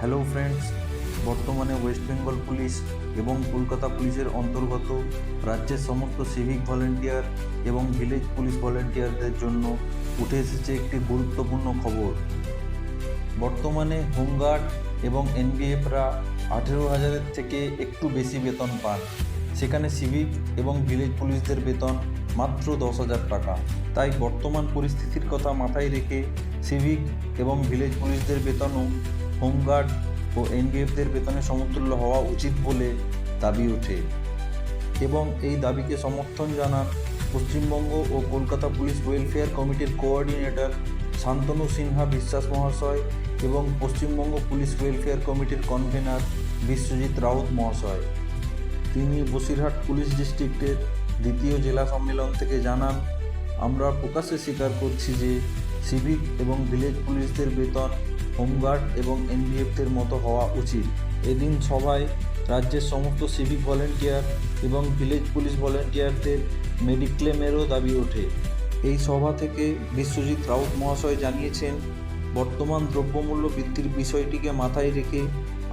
Hello friends বর্তমানে West Bengal police এবং কলকাতা পুলিশের অন্তর্গত রাজ্যের সমস্ত সিভিক ভলেন্টিয়ার এবং ভিলেজ পুলিশ ভলেন্টিয়ারদের জন্য উঠে এসেছে একটি গুরুত্বপূর্ণ খবর। বর্তমানে হোমগার্ড এবং এনবিএফরা আঠেরো হাজারের থেকে একটু বেশি বেতন পান। সেখানে সিভিক এবং ভিলেজ পুলিশদের বেতন মাত্র দশ হাজার টাকা। তাই বর্তমান পরিস্থিতির কথা মাথায় রেখে সিভিক এবং ভিলেজ পুলিশদের বেতনও হোমগার্ড ও এনবিএফদের বেতনে সমতুল্য হওয়া উচিত বলে দাবি ওঠে এবং এই দাবিকে সমর্থন জানান পশ্চিমবঙ্গ ও কলকাতা পুলিশ ওয়েলফেয়ার কমিটির কোঅর্ডিনেটর শান্তনু সিনহা বিশ্বাস মহাশয় এবং পশ্চিমবঙ্গ পুলিশ ওয়েলফেয়ার কমিটির কনভেনার বিশ্বজিৎ রাউত মহাশয়। তিনি বসিরহাট পুলিশ ডিস্ট্রিক্টের দ্বিতীয় জেলা সম্মেলন থেকে জানান, আমরা প্রকাশ্যে স্বীকার করছি যে সিভিক এবং ভিলেজ পুলিশদের বেতন হোমগার্ড এবং এনবিএফদের মতো হওয়া উচিত। এদিন সভায় রাজ্যের সমস্ত সিভিক ভলেন্টিয়ার এবং ভিলেজ পুলিশ ভলেন্টিয়ারদের মেডিক্লেমেরও দাবি ওঠে। এই সভা থেকে বিশ্বজিৎ রাউত মহাশয় জানিয়েছেন, বর্তমান দ্রব্যমূল্য বৃদ্ধির বিষয়টিকে মাথায় রেখে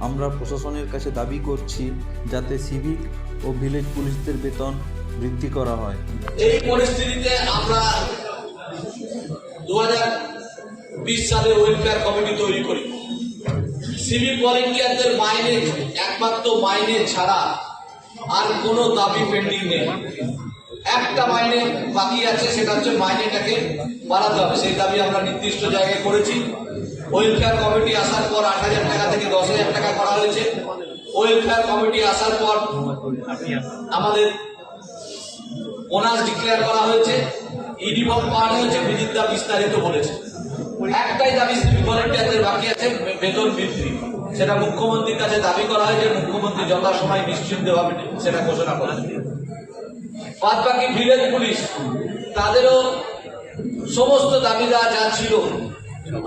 আমরা প্রশাসনের কাছে দাবি করছি যাতে সিভিক ও ভিলেজ পুলিশদের বেতন বৃদ্ধি করা হয়। এই পরিস্থিতিতে আমরা দু বিশ সালে ওয়েলফেয়ার কমিটি তৈরি করি। সিভিক ভলেন্টিয়ারদের মাইনে একমাত্র মাইনে ছাড়া আর কোনো দাবি পেন্ডিং নেই। একটা মাইনে বাকি আছে, সেটা হচ্ছে মাইনেটাকে বাড়াতে হবে। সেই দাবি আমরা নির্দিষ্ট জায়গায় করেছি। ওয়েলফেয়ার কমিটি আসার পর আট হাজার টাকা থেকে দশ হাজার টাকা করা হয়েছে। ওয়েলফেয়ার কমিটি আসার পর আমাদের বোনাস ডিক্লেয়ার করা হয়েছে। ইউনিফর্ম পাওয়া হয়েছে বিজিতা বিস্তারিত বলেছে। একটাই দাবি সিভিক ভলেন্টিয়ারদের বাকি আছে বেতন বৃদ্ধি। সেটা মুখ্যমন্ত্রীর কাছে দাবি করা হয়েছে মুখ্যমন্ত্রী যথাসময় নিশ্চিন্তভাবে সেটা ঘোষণা করেছে বাদ বাকি ভিলেজ পুলিশ তাদেরও সমস্ত দাবিদা যা ছিল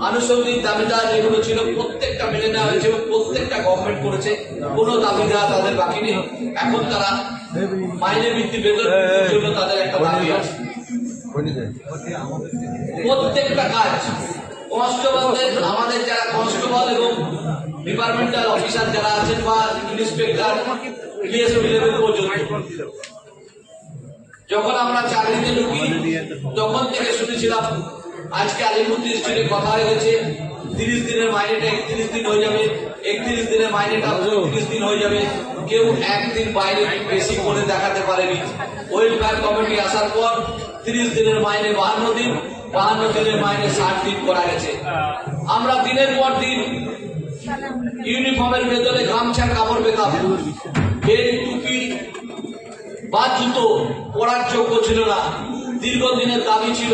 আনুষঙ্গিক দাবিদা যেগুলো ছিল প্রত্যেকটা মেনে নেওয়া হয়েছে এবং প্রত্যেকটা গভর্নমেন্ট করেছে কোনো দাবিদা তাদের বাকি নেই। এখন তারা মাইনে বৃদ্ধি বেতন জন্য তাদের একটা দাবি আছে। প্রত্যেকটা কাজ কনস্টেবলদের আমাদের যারা কনস্টেবল এবং ডিপার্টমেন্টাল অফিসার যারা আছেন বা ইন্সপেক্টর যখন আমরা চাকরিতে ঢুকি, তখন থেকে শুনেছিলাম, আজকে আলিপুর স্টেটে কথা হয়ে গেছে তিরিশ দিনের মাইনেটা একত্রিশ দিন হয়ে যাবে, একত্রিশ দিনের মাইনেটা তিরিশ দিন হয়ে যাবে, কেউ একদিন বাইরে বেশি করে দেখাতে পারেনি। ওয়েলফেয়ার কমিটি আসার পর তিরিশ দিনের মাইনে বাহান্ন দিন বাহান্ন দিনের মাইনে ষাট দিন করা গেছে। আমরা দিনের পর দিন ইউনিফর্মের ভেতরে গামছা, কাপড় পেতাম বেল, টুপি বা জুতো পরার যোগ্য ছিল না। দীর্ঘদিনের দাবি ছিল,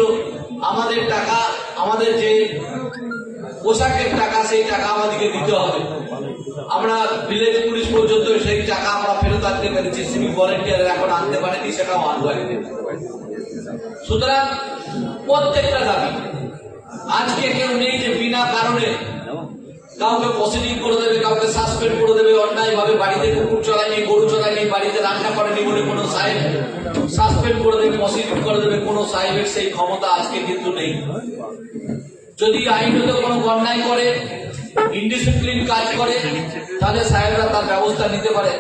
আমাদের টাকা, আমাদের যে পোশাকের টাকা, সেই টাকা আমাদেরকে দিতে হবে। আমরা ভিলেজ পুলিশ পর্যন্ত সেই টাকা আমরা ফেরত আনতে পেরেছি। সিভিক ভলেন্টিয়ার এখন আনতে পারেনি, সেটাও আনতে একদিন। সুতরাং প্রত্যেকটা দাবি আজকে কেউ নেই যে বিনা কারণে কাউকে পজিটিভ করে দেবে, কাউকে সাসপেন্ড করে দেবে অন্যায় ভাবে বাড়িতে কুকুর চড়ায়নি, গরু চড়ায়নি, বাড়িতে রান্না করেনি বলে কোনো সাহেব সাসপেন্ড করে দেবে পজিটিভ করে দেবে কোনো সাহেবের সেই ক্ষমতা আজকে কিন্তু নেই। যদি আইনত কোনো অন্যায় করে ইনডিসিপ্লিন কাজ করে, তাহলে সাহেবরা তার ব্যবস্থা নিতে পারে।